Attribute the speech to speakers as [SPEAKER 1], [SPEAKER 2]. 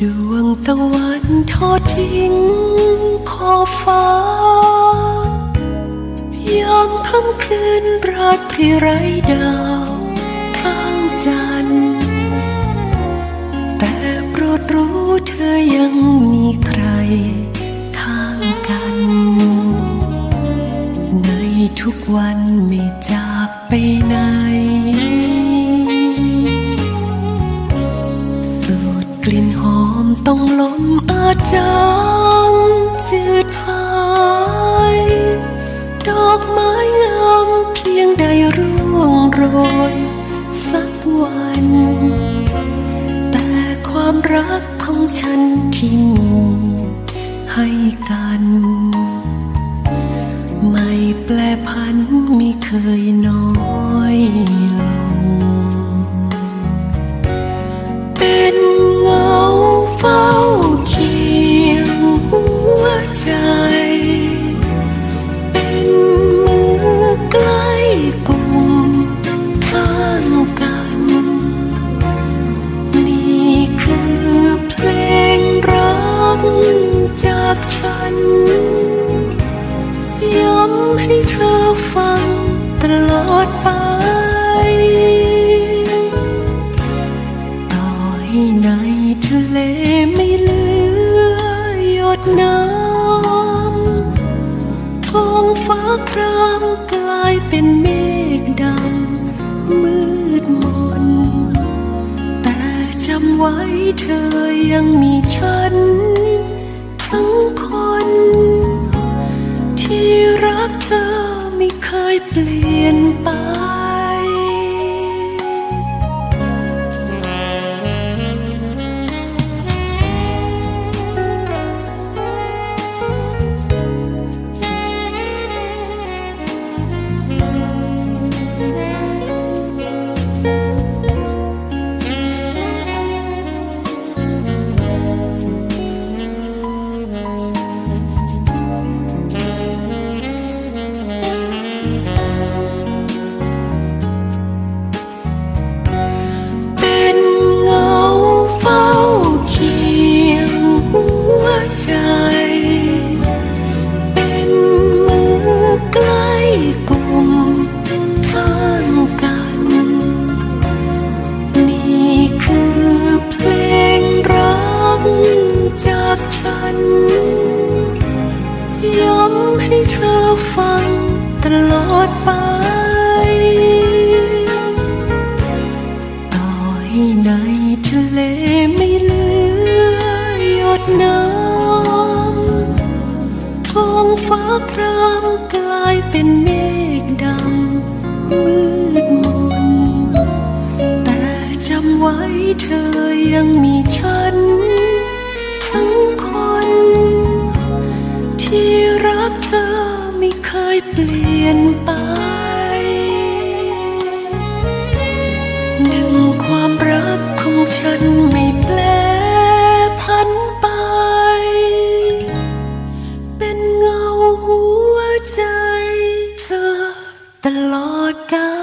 [SPEAKER 1] ดวงตะวันทอดทิ้งขอบฟ้ายามค่ำคืนราตรีไร้ดาวข้างจันทร์แต่โปรดรู้เธอยังมีใครข้างกัน ในทุกวันไม่จากไปไหน ต้องลมอาจจางจืดหาย ดอกไม้งามเพียงได้ร่วงโรยสักวัน แต่ความรักของฉันที่มีให้กัน ไม่แปลพันไม่เคย จากฉัน ย้ำให้เธอฟังตลอดไป ต่อให้ในทะเลไม่เหลือหยดน้ำท้องฟ้าครามกลายเป็นเมฆดำมืดมน แต่จำไว้เธอยังมีฉัน ฉัน ย้ำให้เธอฟังตลอดไป ต่อให้ในทะเลไม่เหลือหยดน้ำท้องฟ้าครามกลายเป็นเมฆดำมืดมน แต่จำไว้เธอยังมีฉัน ทั้งคน ที่รักเธอไม่เคยเปลี่ยนไป ดึงความรักของฉันไม่แปลพันไป เป็นเงาหัวใจเธอตลอดกาล